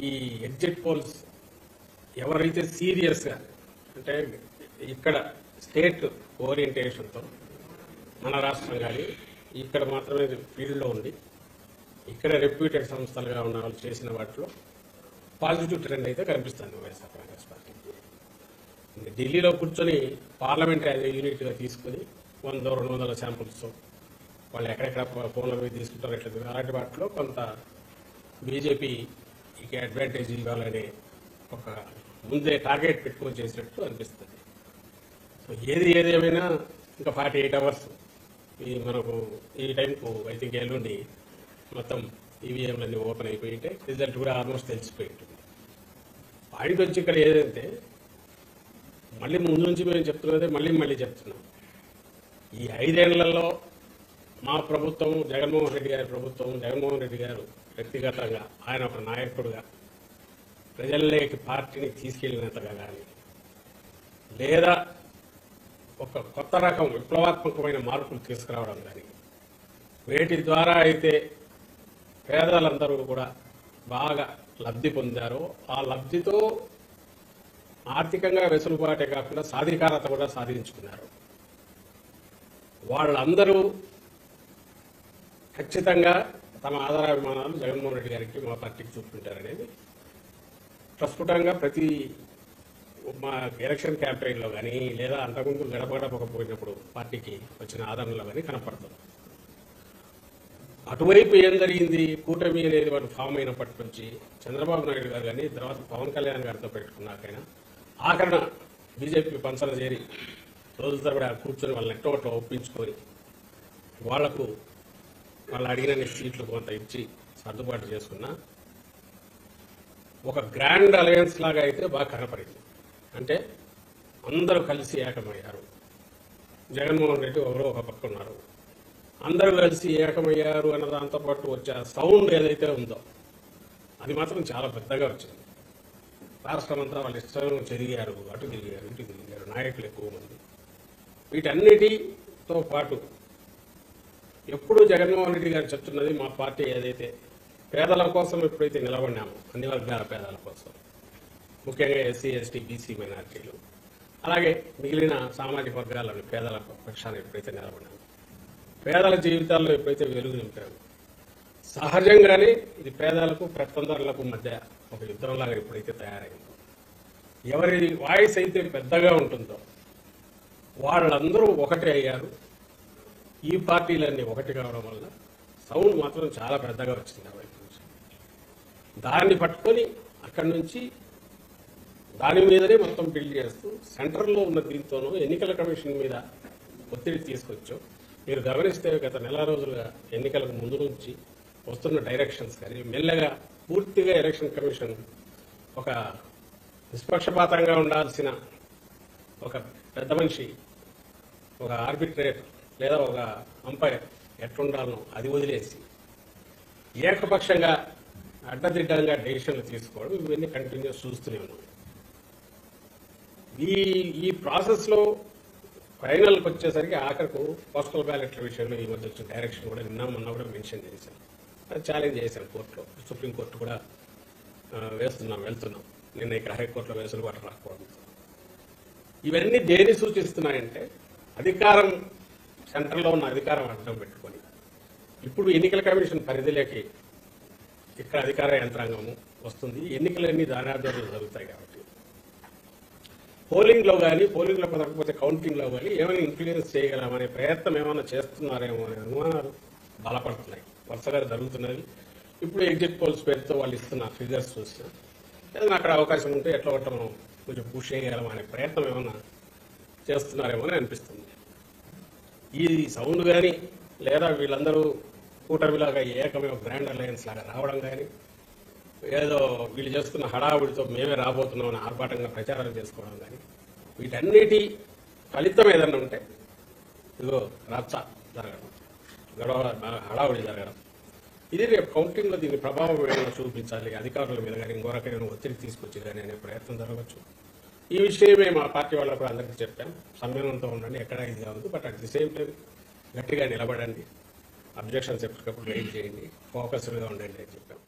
ఈ exit polls ఎవరైతే సీరియస్గా అంటే ఇక్కడ స్టేట్ ఓరియంటేషన్తో మన రాష్ట్రం కానీ ఇక్కడ మాత్రమే ఫీల్డ్లో ఉండి ఇక్కడ రెప్యూటెడ్ సంస్థలుగా ఉన్న వాళ్ళు చేసిన వాటిలో పాజిటివ్ ట్రెండ్ అయితే కనిపిస్తుంది వైఎస్ఆర్ కాంగ్రెస్ పార్టీ ఢిల్లీలో కూర్చొని పార్లమెంట్ యాజ్ యూనిట్గా తీసుకుని వంద రెండు వందల శాంపుల్స్ వాళ్ళు ఎక్కడెక్కడ ఫోన్ల మీద తీసుకుంటారో ఎట్లా అలాంటి వాటిలో కొంత బీజేపీ పార్టీకి అడ్వాంటేజ్ ఇవ్వాలనే ఒక ముందే టార్గెట్ పెట్టుకొని చేసినట్టు అనిపిస్తుంది. సో ఏది ఏదేమైనా ఇంకా ఫార్టీ ఎయిట్ అవర్స్ ఈ మనకు ఈ టైంకు ఐ థింక్ ఎల్లుండి మొత్తం ఈవీఎంలన్నీ ఓపెన్ అయిపోయింటే రిజల్ట్ కూడా ఆల్మోస్ట్ తెలిసిపోయి ఉంటుంది పాయింట్ వచ్చి ఇక్కడ ఏదంటే మళ్ళీ ముందు నుంచి మేము చెప్తున్నదే మళ్ళీ మళ్ళీ చెప్తున్నాం. ఈ ఐదేళ్ళలో మా ప్రభుత్వం జగన్మోహన్ రెడ్డి గారి ప్రభుత్వం జగన్మోహన్ రెడ్డి గారు వ్యక్తిగతంగా ఆయన ఒక నాయకుడుగా ప్రజల్లోకి పార్టీని తీసుకెళ్ళినంతగా కానీ లేదా ఒక కొత్త రకం విప్లవాత్మకమైన మార్పులు తీసుకురావడం కానీ వేటి ద్వారా అయితే పేదలందరూ కూడా బాగా లబ్ధి పొందారో ఆ లబ్ధితో ఆర్థికంగా వెసులుబాటే కాకుండా సాధికారత కూడా సాధించుకున్నారు. వాళ్ళందరూ ఖచ్చితంగా తమ ఆధారాభిమానాలు జగన్మోహన్ రెడ్డి గారికి మా పార్టీకి చూపుకుంటారనేది. ప్రస్ఫుటంగా ప్రతి మా ఎలక్షన్ క్యాంపెయిన్లో కానీ లేదా అంతకుముందు గడప పార్టీకి వచ్చిన ఆదరణలో కానీ కనపడుతుంది అటువైపు ఏం జరిగింది కూటమి అనేది వాడు ఫామ్ అయినప్పటి నుంచి చంద్రబాబు నాయుడు గారు కానీ తర్వాత పవన్ కళ్యాణ్ గారితో పెట్టుకున్నాకైనా ఆఖరణ బీజేపీ పంచన చేరి రోజుల తరబడి కూర్చొని వాళ్ళని ఎట్టోట్లో ఒప్పించుకొని వాళ్ళకు వాళ్ళు అడిగిన సీట్లు కొంత ఇచ్చి సర్దుబాటు చేసుకున్నా ఒక గ్రాండ్ అలయన్స్ లాగా అయితే బాగా కనపడింది. అంటే అందరూ కలిసి ఏకమయ్యారు. జగన్మోహన్ రెడ్డి ఎవరో ఒక పక్క ఉన్నారు. అందరూ కలిసి ఏకమయ్యారు అన్న దాంతో పాటు వచ్చే సౌండ్ ఏదైతే ఉందో అది మాత్రం చాలా పెద్దగా వచ్చింది. రాష్ట్రం అంతా వాళ్ళ ఇష్టం చెరిగారు అటు తిరిగారు ఇటు తిరిగారు నాయకులు ఎక్కువ మంది. వీటన్నిటితో పాటు ఎప్పుడు జగన్మోహన్ రెడ్డి గారు చెప్తున్నది మా పార్టీ ఏదైతే పేదల కోసం ఎప్పుడైతే నిలబడినామో అన్ని వర్గాల పేదల కోసం. ముఖ్యంగా ఎస్సీ ఎస్టీ బీసీ మైనార్టీలు. అలాగే మిగిలిన సామాజిక వర్గాలను పేదల పక్షాన్ని ఎప్పుడైతే నిలబడినాము పేదల జీవితాల్లో ఎప్పుడైతే వెలుగు నింపాము సహజంగానే ఇది పేదలకు పెత్తందరులకు మధ్య ఒక యుద్ధంలాగా ఎప్పుడైతే తయారైందో ఎవరి వాయిస్ అయితే పెద్దగా ఉంటుందో వాళ్ళందరూ ఒకటే అయ్యారు. ఈ పార్టీలన్నీ ఒకటి కావడం వల్ల సౌండ్ మాత్రం చాలా పెద్దగా వచ్చింది ఆ వైపు నుంచి. దాన్ని పట్టుకొని అక్కడి నుంచి దాని మీదనే మొత్తం బిల్డ్ చేస్తూ సెంటర్లో ఉన్న దీంతోనూ ఎన్నికల కమిషన్ మీద ఒత్తిడి తీసుకొచ్చాం. మీరు గమనిస్తే గత నెల రోజులుగా ఎన్నికలకు ముందు నుంచి వస్తున్న డైరెక్షన్స్ కానీ మెల్లగా పూర్తిగా ఎలక్షన్ కమిషన్ ఒక నిష్పక్షపాతంగా ఉండాల్సిన ఒక పెద్ద మనిషి ఒక ఆర్బిట్రేటర్ లేదా ఒక అంపైర్ ఎట్లుండాలనో అది వదిలేసి ఏకపక్షంగా అడ్డదిడ్డంగా డెసిషన్లు తీసుకోవడం ఇవన్నీ కంటిన్యూస్ చూస్తూనే ఉన్నాం. ఈ ఈ ప్రాసెస్లో ఫైనల్కి వచ్చేసరికి ఆఖరకు పోస్టల్ బ్యాలెట్ల విషయంలో ఈ మధ్య వచ్చిన డైరెక్షన్ కూడా నిన్న మొన్న కూడా మెన్షన్ చేశాను అది ఛాలెంజ్ చేశాను కోర్టులో. సుప్రీంకోర్టు కూడా వేస్తున్నాం వెళ్తున్నాం. నిన్న ఇక్కడ హైకోర్టులో వేసులుబాటు రాకపోవడం. ఇవన్నీ దేని సూచిస్తున్నాయంటే అధికారం సెంటర్లో ఉన్న అధికారం అడ్డం పెట్టుకొని ఇప్పుడు ఎన్నికల కమిషన్ పరిధిలోకి ఇక్కడ అధికార యంత్రాంగము వస్తుంది. ఎన్నికలన్నీ దాని జరుగుతాయి కాబట్టి. పోలింగ్లో కానీ పోలింగ్లో కుదరకపోతే కౌంటింగ్ కానీ ఏమైనా ఇన్ఫ్లుయెన్స్ చేయగలమనే ప్రయత్నం ఏమైనా చేస్తున్నారేమో అనే అనుమానాలు బలపడుతున్నాయి. వరుసగా జరుగుతున్నది. ఇప్పుడు ఎగ్జిట్ పోల్స్ పేరుతో వాళ్ళు ఇస్తున్న ఫిగర్స్ చూసినా ఏదైనా అక్కడ అవకాశం ఉంటే ఎట్లా ఒకటి మనం కొంచెం పుష్ చేయగలమనే అనే ప్రయత్నం ఏమైనా చేస్తున్నారేమో అని అనిపిస్తుంది. ఈ సౌండ్ కానీ లేదా వీళ్ళందరూ కూటమిలాగా ఏకమే ఒక గ్రాండ్ అలయన్స్ లాగా రావడం కానీ ఏదో వీళ్ళు చేస్తున్న హడావుడితో మేమే రాబోతున్నామని ఆర్భాటంగా ప్రచారాలు చేసుకోవడం కానీ వీటన్నిటి ఫలితం ఏదన్నా ఉంటే ఇదిగో రచ్చ జరగడం గొడవ హడావుడి జరగడం. ఇది రేపు కౌంటింగ్లో దీని ప్రభావం ఏమైనా చూపించాలి అధికారుల మీద కానీ ఇంకో రకమైన ఒత్తిడి తీసుకొచ్చి కానీ అనే ప్రయత్నం జరగవచ్చు. ఈ విషయమే మా పార్టీ వాళ్ళకు అందరికీ చెప్పాం సంయమనంతో ఉండండి ఎక్కడ ఇది కావద్దు but at the same time గట్టిగా నిలబడండి. అబ్జెక్షన్స్ ఎప్పటికప్పుడు వెయిట్ చేయండి. ఫోకస్డ్గా ఉండండి అని చెప్పాం